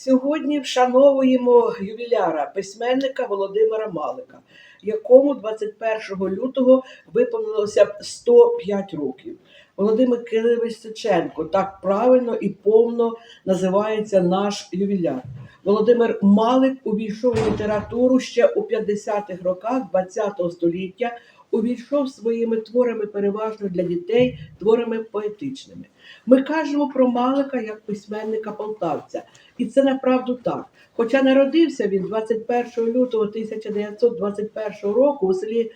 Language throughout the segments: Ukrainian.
Сьогодні вшановуємо ювіляра, письменника Володимира Малика, якому 21 лютого виповнилося б 105 років. Володимир Кирилович Сиченко, так правильно і повно називається наш ювіляр. Володимир Малик увійшов у літературу ще у 50-х роках ХХ століття, увійшов своїми творами переважно для дітей, творами поетичними. Ми кажемо про Малика як письменника полтавця, і це направду так. Хоча народився він 21 лютого 1921 року у селі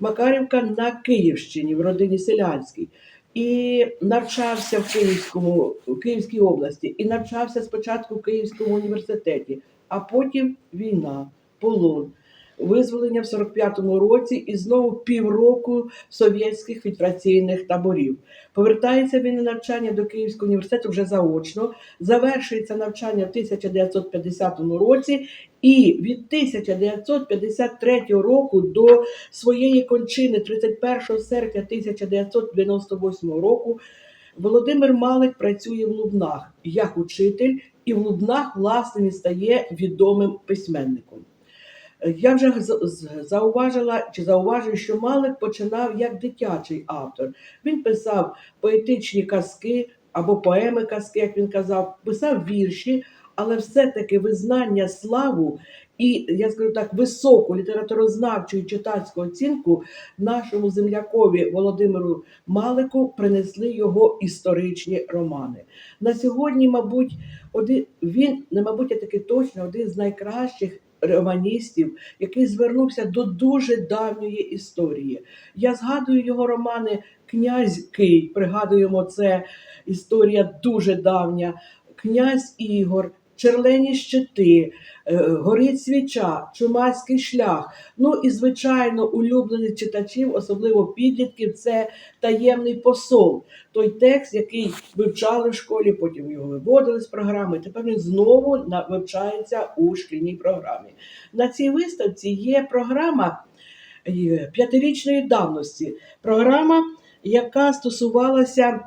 Макарівка на Київщині в родині селянській. І навчався в Київському в Київській області, і навчався спочатку в Київському університеті, а потім війна, полон, визволення в 45-му році і знову півроку совєтських фільтраційних таборів. Повертається він на навчання до Київського університету вже заочно, завершується навчання в 1950 році, і від 1953 року до своєї кончини 31 серпня 1998 року Володимир Малик працює в Лубнах як учитель, і в Лубнах, власне, він стає відомим письменником. Я вже зауважила чи зауважую, що Малик починав як дитячий автор. Він писав поетичні казки або поеми казки, як він казав, писав вірші, але все-таки визнання славу і, я скажу так, високу літературознавчу і читацьку оцінку нашому землякові Володимиру Малику принесли його історичні романи. На сьогодні, мабуть, один він не мабуть, а таки точно один з найкращих романістів, який звернувся до дуже давньої історії. Я згадую його романи Князь Кий, пригадуємо, це історія дуже давня. Князь Ігор, Черлені щити, е, Горить свіча, Чумацький шлях. Ну і звичайно, улюблених читачів, особливо підлітків, це таємний посол. Той текст, який вивчали в школі, потім його виводили з програми. Тепер він знову вивчається у шкільній програмі. На цій виставці є програма е, п'ятирічної давності. Програма, яка стосувалася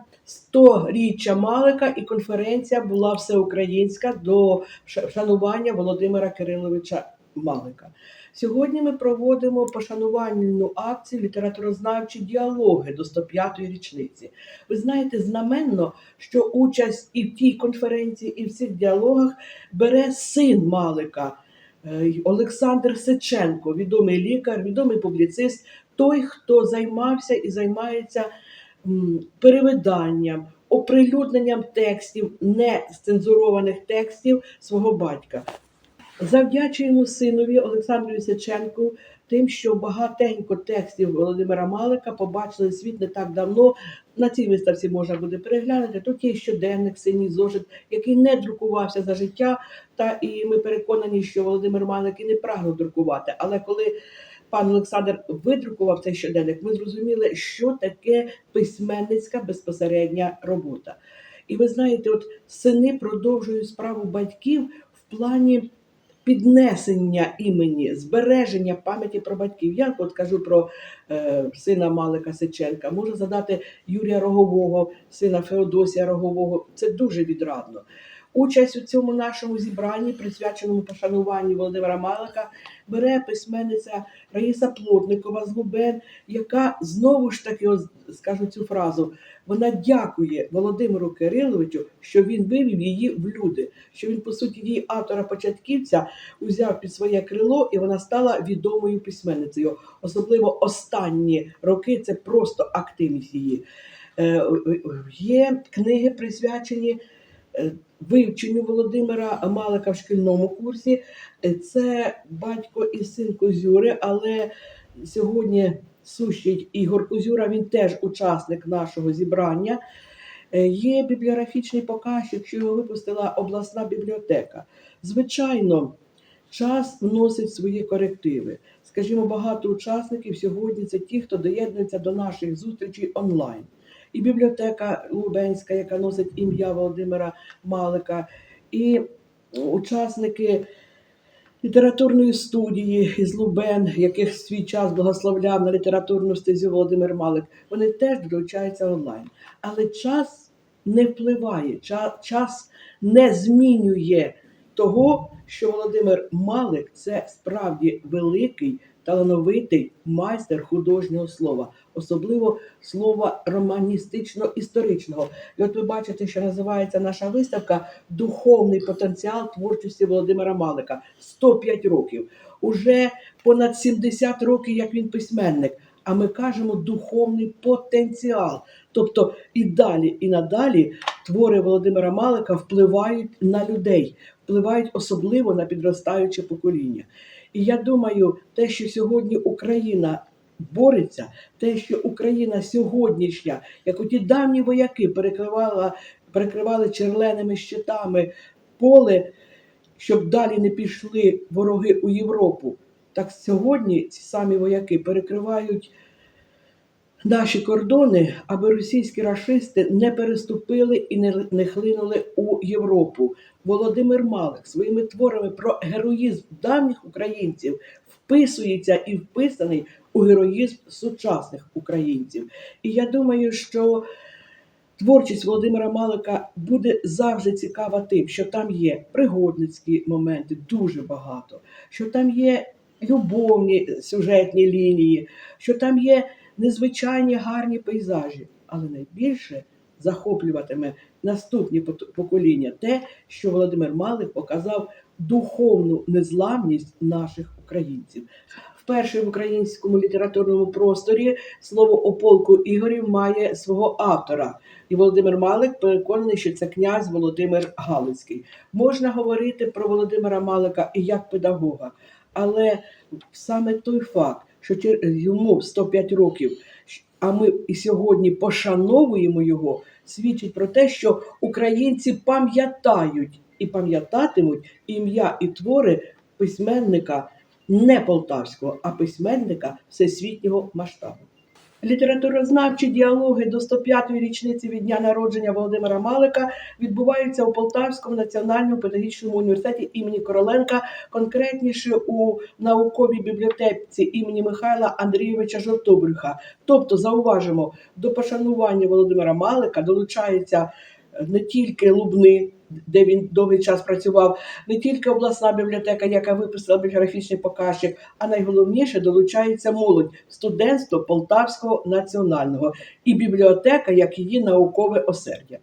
100-річчя Малика, і конференція була всеукраїнська до ша- вшанування Володимира Кириловича Малика. Сьогодні ми проводимо пошанувальну акцію літературознавчі діалоги до 105-ї річниці. Ви знаєте, знаменно, що участь і в тій конференції, і в цих діалогах бере син Малика. е, Олександр Сеченко, відомий лікар, відомий публіцист, той, хто займався і займається перевиданням, оприлюдненням текстів, не цензурованих текстів свого батька. Завдячуємо синові Олександру Сеченку тим, що багатенько текстів Володимира Малика побачили світ не так давно. На цій виставці можна буде переглянути. Тут є щоденник, синій зошит, який не друкувався за життя. Та і ми переконані, що Володимир Малик і не прагнув друкувати. Але коли пан Олександр видрукував цей щоденник, ми зрозуміли, що таке письменницька безпосередня робота. І ви знаєте, от сини продовжують справу батьків в плані піднесення імені, збереження пам'яті про батьків. Я от кажу про е, сина Малика Сеченка, можу задати Юрія Рогового, сина Феодосія Рогового. Це дуже відрадно. Участь у цьому нашому зібранні, присвяченому пошануванню Володимира Малика, бере письменниця Раїса Плотникова з Губен, яка знову ж таки, скажу цю фразу, вона дякує Володимиру Кириловичу, що він вивів її в люди, що він, по суті, її автора-початківця узяв під своє крило, і вона стала відомою письменницею. Особливо останні роки це просто активність її. Е, е, е, Є книги присвячені вивченню Володимира Малика в шкільному курсі. Е, Це батько і син Козюри, але сьогодні сущий Ігор Козюра, він теж учасник нашого зібрання. Е, Є бібліографічний показчик, що його випустила обласна бібліотека. Звичайно, час вносить свої корективи. Скажімо, багато учасників сьогодні це ті, хто доєднується до наших зустрічей онлайн. І бібліотека Лубенська, яка носить ім'я Володимира Малика, і учасники літературної студії із Лубен, яких свій час благословляв на літературну стезю Володимир Малик, вони теж долучаються онлайн. Але час не впливає, час не змінює того, що Володимир Малик це справді великий, талановитий майстер художнього слова, особливо слова романістично-історичного. І от ви бачите, що називається наша виставка Духовний потенціал творчості Володимира Малика 105 років. Уже понад 70 років, як він письменник. А ми кажемо духовний потенціал. Тобто і далі, і надалі твори Володимира Малика впливають на людей, впливають особливо на підростаюче покоління. І я думаю, те, що сьогодні Україна бореться, те, що Україна сьогоднішня, як оті давні вояки перекривала, перекривали черленими щитами поле, щоб далі не пішли вороги у Європу. Так сьогодні ці самі вояки перекривають наші кордони, аби російські рашисти не переступили і не, хлинули у Європу. Володимир Малик своїми творами про героїзм давніх українців вписується і вписаний у героїзм сучасних українців. І я думаю, що творчість Володимира Малика буде завжди цікава тим, що там є пригодницькі моменти, дуже багато, що там є любовні сюжетні лінії, що там є незвичайні гарні пейзажі, але найбільше захоплюватиме наступні покоління те, що Володимир Малик показав духовну незламність наших українців. Вперше в українському літературному просторі слово о полку Ігорів має свого автора. І Володимир Малик переконаний, що це князь Володимир Галицький. Можна говорити про Володимира Малика і як педагога, але саме той факт, що йому 105 років, а ми і сьогодні пошановуємо його, свідчить про те, що українці пам'ятають і пам'ятатимуть ім'я і твори письменника не полтавського, а письменника всесвітнього масштабу. Літературознавчі діалоги до 105-ї річниці від дня народження Володимира Малика відбуваються у Полтавському національному педагогічному університеті імені Короленка, конкретніше у науковій бібліотеці імені Михайла Андрійовича Жовтобрюха. Тобто, зауважимо, до пошанування Володимира Малика долучаються не тільки Лубни, де він довгий час працював, не тільки обласна бібліотека, яка виписала біографічний показчик, а найголовніше долучається молодь, студентство Полтавського національного і бібліотека як її наукове осердя.